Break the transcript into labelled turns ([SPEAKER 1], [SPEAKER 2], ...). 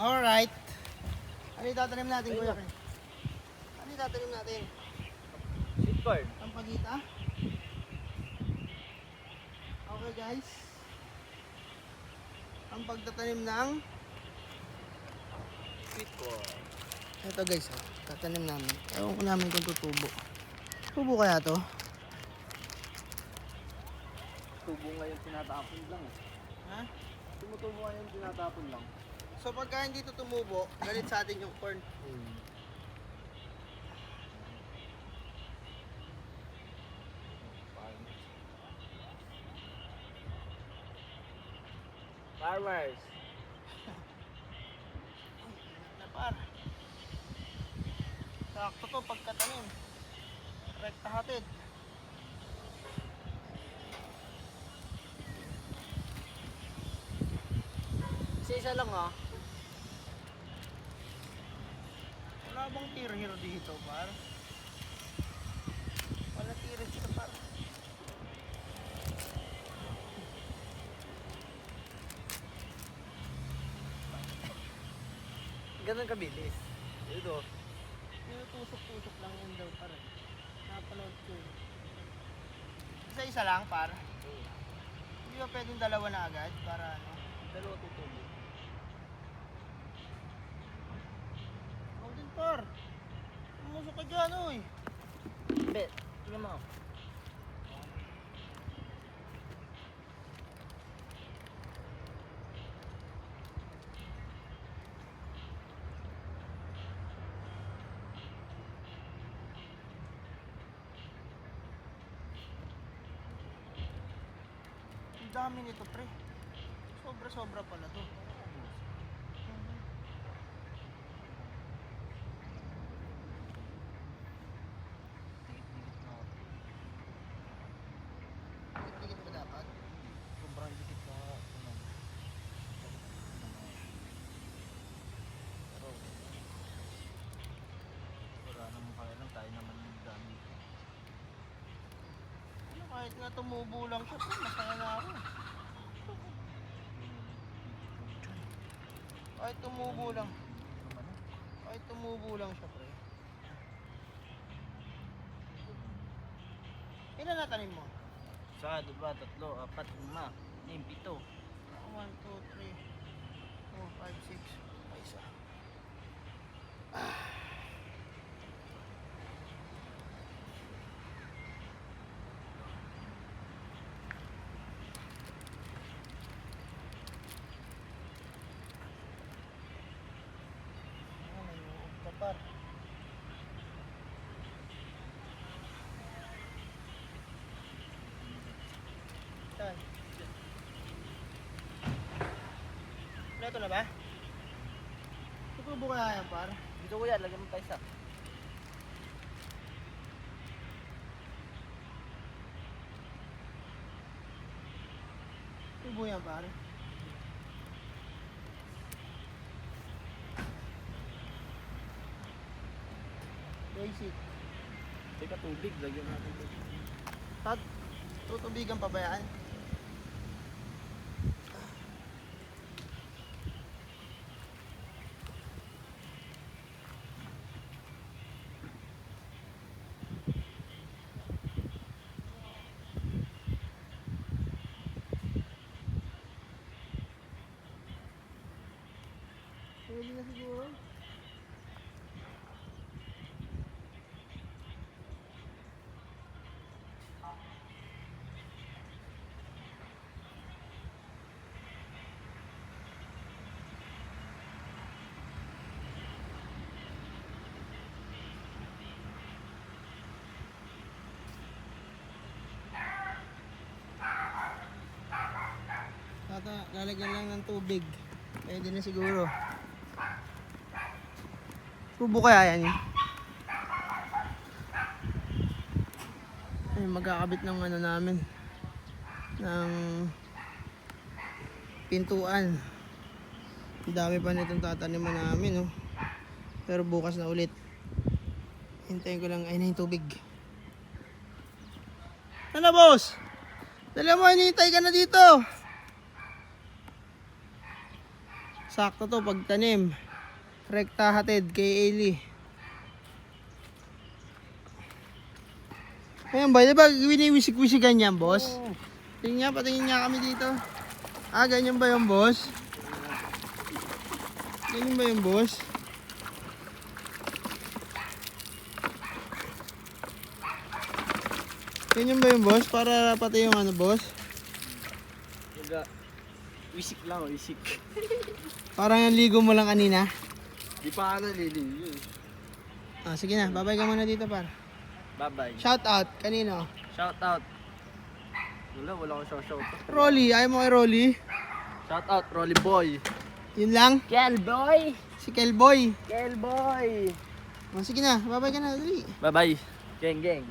[SPEAKER 1] Alright. Ano yung tatanim natin, Kuya Ken? Ano yung tatanim natin?
[SPEAKER 2] Sweet corn.
[SPEAKER 1] Ang pagita? Okay guys. Ang pagtatanim ng
[SPEAKER 2] Sweet corn.
[SPEAKER 1] Ito guys, ah, tatanim namin. Ewan ko namin kung tutubo. Tubo kaya to?
[SPEAKER 2] Tubo ngayon tinatapon lang eh.
[SPEAKER 1] Ha?
[SPEAKER 2] Tumutubo ngayon tinatapon lang.
[SPEAKER 1] So pagka hindi to tumubo, galit sa atin yung corn.
[SPEAKER 2] Farmers.
[SPEAKER 1] Na par. Sakto to pagkatanim. Rekta hatid.
[SPEAKER 2] Isa-isa lang ah.
[SPEAKER 1] Wala bang tier hero dito, par? Wala tier dito, par.
[SPEAKER 2] Ganun kabilis. Ito.
[SPEAKER 1] Tinutusok-tusok lang yun daw, par. eh. Napanood ko yun. Isa-isa lang, par. Hindi ba pwedeng dalawa na agad para ano?
[SPEAKER 2] Dalawa tutubo.
[SPEAKER 1] Par. Tumusok ka dyan, oy.
[SPEAKER 2] Bet. Tingnan mo.
[SPEAKER 1] Ang dami nito, pre. Sobra-sobra pala to. Dikit-dikit ba dapat?
[SPEAKER 2] Sobrang dikit na. Ano. Pero, wala naman kaya lang. Tayo naman yung dami.
[SPEAKER 1] Ano, kahit nga tumubo lang siya, masaya na ako. Kahit tumubo lang.
[SPEAKER 2] Ah.
[SPEAKER 1] Kahit tumubo lang siya, pre. Ilan na tanim mo?
[SPEAKER 2] Isa, dalawa, tatlo, apat, lima, lim, pito.
[SPEAKER 1] 1, 2, 3, 4, 5, 6. Ay, isa. Ah, may ka par. Saan? Ito na ba? Tutubo kaya yan par?
[SPEAKER 2] Dito kuya, lagyan mo pa isa.
[SPEAKER 1] Tubo yan par? Basic.
[SPEAKER 2] Teka, tubig, lagyan natin tubig.
[SPEAKER 1] Tad, tutubigan pa ba yan? Pwede na siguro. Tata, lalagyan lang ng tubig. Pwede na siguro. Tubo kaya yan eh. Ay, magkakabit ng ano namin. Ng pintuan. Ang dami pa nitong tataniman namin, oh. Pero bukas na ulit. Hintayin ko lang, ay na yung tubig. Ano, boss? Dala mo, hinihintay ka na dito. Sakto to pagtanim. Rekta hatid kay Eli. Ayan ba, di ba winiwisik-wisikan niyan, boss? Tingnan nga, patingin nga kami dito. Ah, ganyan ba yung boss? Ganyan ba yung boss? Ganyan ba yung boss? Para pati yung ano, boss?
[SPEAKER 2] Yaga. Wisik lang, wisik.
[SPEAKER 1] Parang yung ligo mo lang kanina.
[SPEAKER 2] Di pa ka naliligo eh.
[SPEAKER 1] Ah, sige na, babay ka muna dito, par.
[SPEAKER 2] Bye-bye.
[SPEAKER 1] Shout out, kanino?
[SPEAKER 2] Shout out. Wala, wala akong shout shout.
[SPEAKER 1] Rolly, ayaw mo kay Rolly?
[SPEAKER 2] Shout out, Rolly Boy.
[SPEAKER 1] Yun lang?
[SPEAKER 2] Kel Boy!
[SPEAKER 1] Si Kelboy.
[SPEAKER 2] Kel Boy!
[SPEAKER 1] Oh, sige na, babay ka na, dali.
[SPEAKER 2] Bye-bye. Geng, geng.